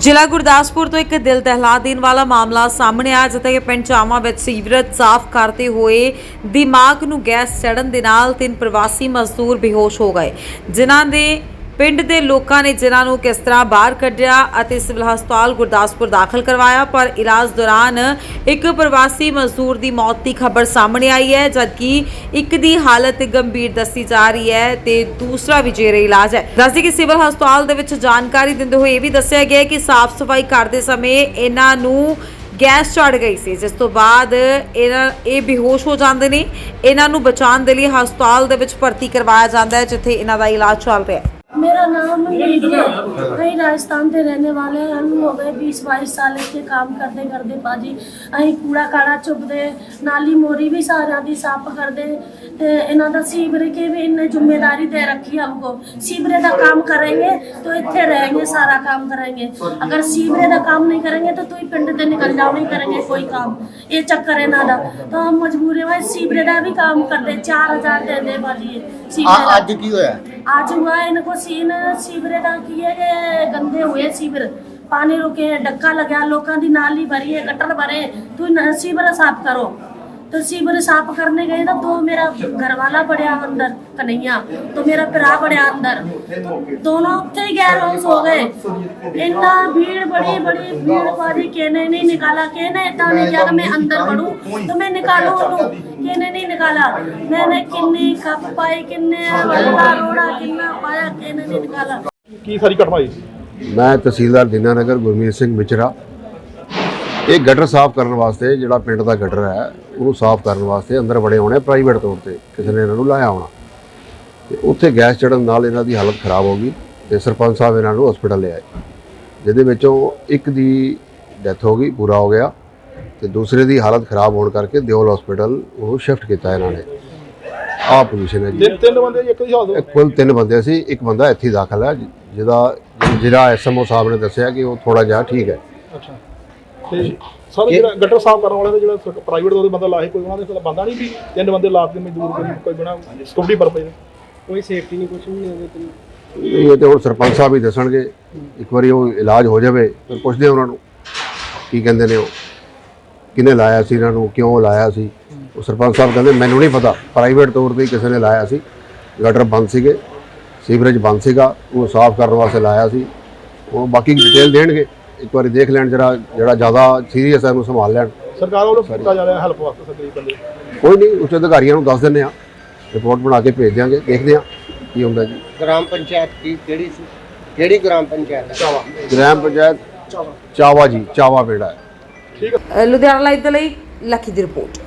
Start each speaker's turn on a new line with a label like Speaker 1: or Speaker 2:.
Speaker 1: ਜ਼ਿਲ੍ਹਾ ਗੁਰਦਾਸਪੁਰ ਤੋਂ ਇੱਕ ਦਿਲ ਦਹਿਲਾ ਦੇਣ ਵਾਲਾ ਮਾਮਲਾ ਸਾਹਮਣੇ ਆਇਆ ਜਿੱਥੇ ਕਿ ਪਿੰਡ ਚਾਵਾਂ ਵਿੱਚ ਸੀਵਰੇਜ ਸਾਫ਼ ਕਰਦੇ ਹੋਏ ਦਿਮਾਗ ਨੂੰ ਗੈਸ ਚੜਨ ਦੇ ਨਾਲ ਤਿੰਨ ਪ੍ਰਵਾਸੀ ਮਜ਼ਦੂਰ ਬੇਹੋਸ਼ ਹੋ ਗਏ। ਜਿਨ੍ਹਾਂ ਦੇ ਪਿੰਡ ਦੇ ਲੋਕਾਂ ਨੇ ਜਿਨ੍ਹਾਂ ਨੂੰ ਕਿਸ ਤਰ੍ਹਾਂ ਬਾਹਰ ਕੱਢਿਆ ਅਤੇ ਸਿਵਲ ਹਸਪਤਾਲ ਗੁਰਦਾਸਪੁਰ ਦਾਖਲ ਕਰਵਾਇਆ, ਪਰ ਇਲਾਜ ਦੌਰਾਨ ਇੱਕ ਪ੍ਰਵਾਸੀ ਮਜ਼ਦੂਰ ਦੀ ਮੌਤ ਦੀ ਖਬਰ ਸਾਹਮਣੇ ਆਈ ਹੈ, ਜਦਕਿ ਇੱਕ ਦੀ ਹਾਲਤ ਗੰਭੀਰ ਦੱਸੀ ਜਾ ਰਹੀ ਹੈ ਤੇ ਦੂਸਰਾ ਵੀ ਜੇਰੇ ਇਲਾਜ ਹੈ। ਦੱਸਦੀ ਕਿ ਸਿਵਲ ਹਸਪਤਾਲ ਦੇ ਵਿੱਚ ਜਾਣਕਾਰੀ ਦਿੰਦੇ ਹੋਏ ਇਹ ਵੀ ਦੱਸਿਆ ਗਿਆ ਕਿ ਸਾਫ਼ ਸਫ਼ਾਈ ਕਰਦੇ ਸਮੇਂ ਇਹਨਾਂ ਨੂੰ ਗੈਸ ਚੜ ਗਈ ਸੀ, ਜਿਸ ਤੋਂ ਬਾਅਦ ਇਹਨਾਂ, ਇਹ ਬੇਹੋਸ਼ ਹੋ ਜਾਂਦੇ ਨੇ। ਇਹਨਾਂ ਨੂੰ ਬਚਾਉਣ ਦੇ ਲਈ ਹਸਪਤਾਲ ਦੇ ਵਿੱਚ ਭਰਤੀ ਕਰਵਾਇਆ ਜਾਂਦਾ ਹੈ, ਜਿੱਥੇ ਇਹਨਾਂ ਦਾ ਇਲਾਜ ਚੱਲ ਰਿਹਾ ਹੈ।
Speaker 2: मेरा नाम नीलम है वही राजस्थान से रहने वाले हैं हम हो गए बीस बाईस साल के काम करते करते बाजी ਅਸੀਂ ਕੂੜਾ ਕਾੜਾ ਚੁੱਕਦੇ ਨਾਲੀ ਮੋਰੀ ਵੀ ਸਾਰਿਆਂ ਦੀ ਸਾਫ਼ ਕਰਦੇ ਤੇ ਇਹਨਾਂ ਦਾ ਸੀਵਰੇ ਕੇ ਵੀ ਇਹਨੇ ਜ਼ਿੰਮੇਵਾਰੀ ਦੇ ਰੱਖੀ हमको सीवरे का काम करेंगे तो ਇੱਥੇ रहेंगे सारा काम करेंगे अगर सीवरे का काम नहीं करेंगे तो तू पिंड ਤੇ ਨਿਕਲ ਜਾਓ ਨਹੀਂ करेंगे कोई काम ਇਹ ਚੱਕਰ ਇਹਨਾਂ ਦਾ ਤਾਂ ਹਮ ਮਜਬੂਰ ਹੈ ਸੀਵਰੇ ਦਾ ਵੀ ਕੰਮ ਕਰਦੇ 4000 ਦਿੰਦੇ ਬਾਜੀ ਸੀਵਰੇ
Speaker 3: ਆ
Speaker 2: ਦਾ
Speaker 3: ਅੱਜ ਕੀ ਹੋਇਆ
Speaker 2: आज हुआ है इनको सीन सीवरे का किए गए गंदे हुए सीवर पानी रुके हैं डक्का लगा लोगों की नाली भरी है गटर भरे तू न- सीवर साफ करो तो सीवर साफ करने गए तो दो मेरा घर वाला बढ़िया अंदर कन्हैया तो मेरा भरा बढ़िया अंदर तो दोनों उत्थे ही गैर हाउस हो गए इतना भीड़ बड़ी बड़ी भीड़ बारी कहने नहीं निकाला कहने इतना नहीं किया मैं अंदर बढ़ू तो मैं निकालो उठू कहने नहीं निकाला मैंने किन्नी कप पाई किन्ने वल्ला रोड़ा किन्ना पाया कहने नहीं निकाला
Speaker 4: की सारी घटना
Speaker 5: मैं तहसीलदार दीनानगर गुरमीत सिंह मिचरा ਇਹ ਗਟਰ ਸਾਫ਼ ਕਰਨ ਵਾਸਤੇ ਜਿਹੜਾ ਪਿੰਡ ਦਾ ਗਟਰ ਹੈ ਉਹਨੂੰ ਸਾਫ਼ ਕਰਨ ਵਾਸਤੇ ਅੰਦਰ ਬੜੇ ਹੋਣੇ ਪ੍ਰਾਈਵੇਟ ਤੌਰ ਤੇ ਕਿਸੇ ਨੇ ਇਹਨਾਂ ਨੂੰ ਲਾਇਆ ਹੋਣਾ। ਤੇ ਉੱਥੇ ਗੈਸ ਚੜਨ ਨਾਲ ਇਹਨਾਂ ਦੀ ਹਾਲਤ ਖਰਾਬ ਹੋ ਗਈ ਤੇ ਸਰਪੰਚ ਸਾਹਿਬ ਇਹਨਾਂ ਨੂੰ ਹਸਪੀਟਲ ਲੈ ਆਏ ਜਿਹਦੇ ਵਿੱਚੋਂ ਇੱਕ ਦੀ ਡੈਥ ਹੋ ਗਈ ਪੂਰਾ ਹੋ ਗਿਆ ਤੇ ਦੂਸਰੇ ਦੀ ਹਾਲਤ ਖਰਾਬ ਹੋਣ ਕਰਕੇ ਦਿਓਲ ਹਸਪੀਟਲ ਉਹ ਸ਼ਿਫਟ ਕੀਤਾ ਇਹਨਾਂ ਨੇ। ਆਹ ਪੋਜੀਸ਼ਨ ਹੈ ਜੀ।
Speaker 4: ਤਿੰਨ ਤਿੰਨ ਬੰਦੇ ਜੀ ਇੱਕ ਦੀ ਹਾਲਤ
Speaker 5: ਕੁੱਲ ਤਿੰਨ ਬੰਦੇ ਸੀ ਇੱਕ ਬੰਦਾ ਇੱਥੇ ਹੀ ਦਾਖਲ ਹੈ ਜਿਹਦਾ ਜਿਹੜਾ ਐਸਐਮਓ ਸਾਹਿਬ ਨੇ ਦੱਸਿਆ ਕਿ ਉਹ ਥੋੜਾ ਜਿਹਾ ਠੀਕ ਹੈ।
Speaker 4: ਅੱਛਾ। ਤੇ ਸਾਰੇ ਜਿਹੜਾ ਗਟਰ ਸਾਫ਼ ਕਰਨ ਵਾਲੇ ਦੇ ਜਿਹੜਾ ਪ੍ਰਾਈਵੇਟ ਉਹਦੇ ਬੰਦਾ ਲਾਏ ਕੋਈ ਉਹਨਾਂ ਦੇ ਕੋਲ ਬੰਦਾ ਨਹੀਂ ਵੀ ਤਿੰਨ ਬੰਦੇ ਲਾ ਕੇ ਮਜ਼ਦੂਰ ਕੋਈ ਕੋਈ ਬਣਾ ਸਟੱਡੀ ਪਰਪਸ ਕੋਈ ਸੇਫਟੀ ਨਹੀਂ ਕੁਝ ਵੀ ਹੋਵੇ
Speaker 5: ਇਹ ਤੇ ਹੁਣ ਸਰਪੰਚ ਸਾਹਿਬ ਹੀ ਦੱਸਣਗੇ। ਇੱਕ ਵਾਰੀ ਉਹ ਇਲਾਜ ਹੋ ਜਾਵੇ ਫਿਰ ਪੁੱਛਦੇ ਹਾਂ ਉਹਨਾਂ ਨੂੰ ਕੀ ਕਹਿੰਦੇ ਨੇ ਉਹ। ਕਿਹਨੇ ਲਾਇਆ ਸੀ ਇਹਨਾਂ ਨੂੰ ਕਿਉਂ ਲਾਇਆ ਸੀ? ਉਹ ਸਰਪੰਚ ਸਾਹਿਬ ਕਹਿੰਦੇ ਮੈਨੂੰ ਨਹੀਂ ਪਤਾ। ਪ੍ਰਾਈਵੇਟ ਤੌਰ ਤੇ ਕਿਸੇ ਨੇ ਲਾਇਆ ਸੀ। ਗਟਰ ਬੰਦ ਸੀਗੇ ਸੀਵਰੇਜ ਬੰਦ ਸੀਗਾ ਉਹ ਸਾਫ਼ ਕਰਨ ਵਾਸਤੇ ਲਾਇਆ ਸੀ। ਉਹ ਬਾਕੀ ਡਿਟੇਲ ਦੇਣਗੇ। ਇੱਕ ਵਾਰੀ ਦੇਖ ਲੈਣ ਜਿਹੜਾ ਜਿਹੜਾ ਜ਼ਿਆਦਾ ਸੀਰੀਅਸ ਹੈ ਉਹਨੂੰ ਸੰਭਾਲ ਲੈਣ।
Speaker 4: ਸਰਕਾਰ ਵੱਲੋਂ ਕੀਤਾ ਜਾ ਰਿਹਾ ਹੈਲਪ ਵਾਸਤੇ ਗਰੀਬ ਬੰਦੇ
Speaker 5: ਕੋਈ ਨਹੀਂ ਉੱਚ ਅਧਿਕਾਰੀਆਂ ਨੂੰ ਦੱਸ ਦਿੰਦੇ ਆ ਰਿਪੋਰਟ ਬਣਾ ਕੇ ਭੇਜ ਦਿਆਂਗੇ ਦੇਖਦੇ ਆ ਕੀ ਹੁੰਦਾ ਜੀ।
Speaker 3: ਗ੍ਰਾਮ ਪੰਚਾਇਤ ਕੀ ਕਿਹੜੀ ਸੀ ਕਿਹੜੀ ਗ੍ਰਾਮ ਪੰਚਾਇਤ ਚਾਵਾ।
Speaker 5: ਗ੍ਰਾਮ ਪੰਚਾਇਤ ਚਾਵਾ। ਜੀ ਚਾਵਾ ਪਿੰਡ ਹੈ।
Speaker 1: ਲੁਧਿਆਣਾ ਲਾਈਵ ਦੇ ਲਈ ਲੱਖੀ ਦੀ ਰਿਪੋਰਟ